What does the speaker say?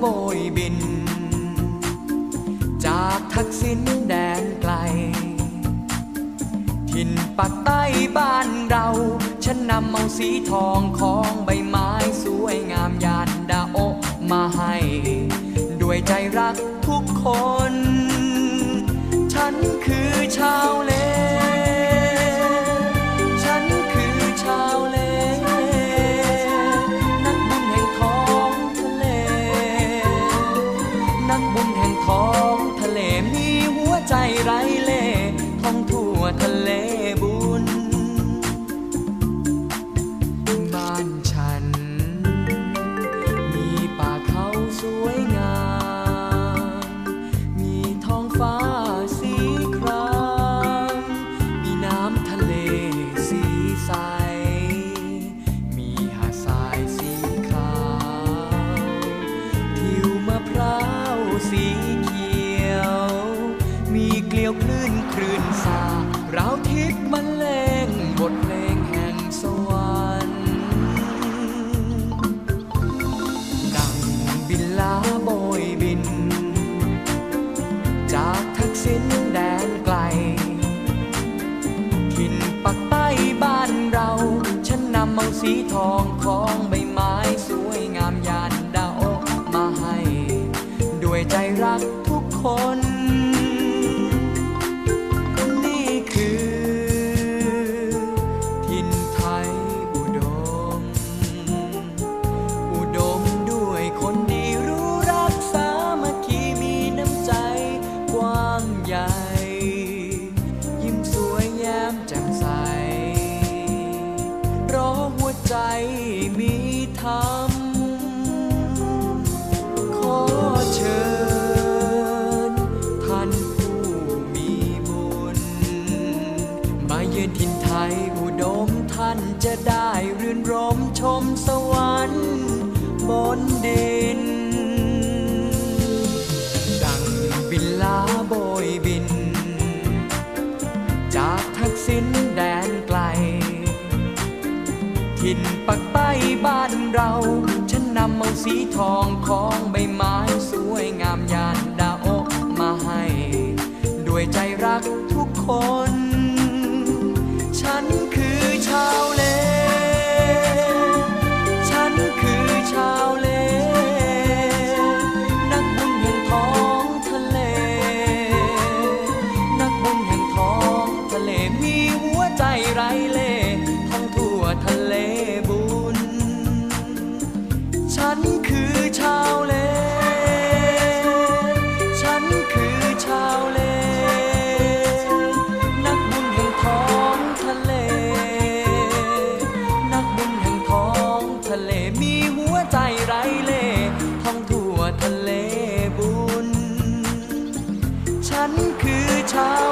โบยบิน จากทักษิณแดนไกล ถิ่นปักใต้บ้านเรา ฉันนำเอาสีทองของใบไม้สวยงามยานดาโอมาให้ ด้วยใจรักทุกคน คลื่นซาเราทิพย์บรรเลงบทเพลงแห่งสวรรค์ดังบินลาโบยบิน จากทักษิณแดนไกลถิ่นปักใต้บ้านเรา ฉันนำเอาสีทองของใบไม้สวยงามยานดาวมาให้ ด้วยใจรักทุกคน มีธรรม ขอเชิญ ท่านผู้มีบุญ มาเยือนถิ่นไทยอุดมท่านจะได้รื่นรมชมสวรรค์ินปักใต้บ้านเรา ฉันนำเอาสีทองของใบไม้สวยงามยานดาโอมาให้ ด้วยใจรักทุกคน ฉันคือ ใจไร้เล่ท่องทั่วทะเลบุญ ฉันคือชาว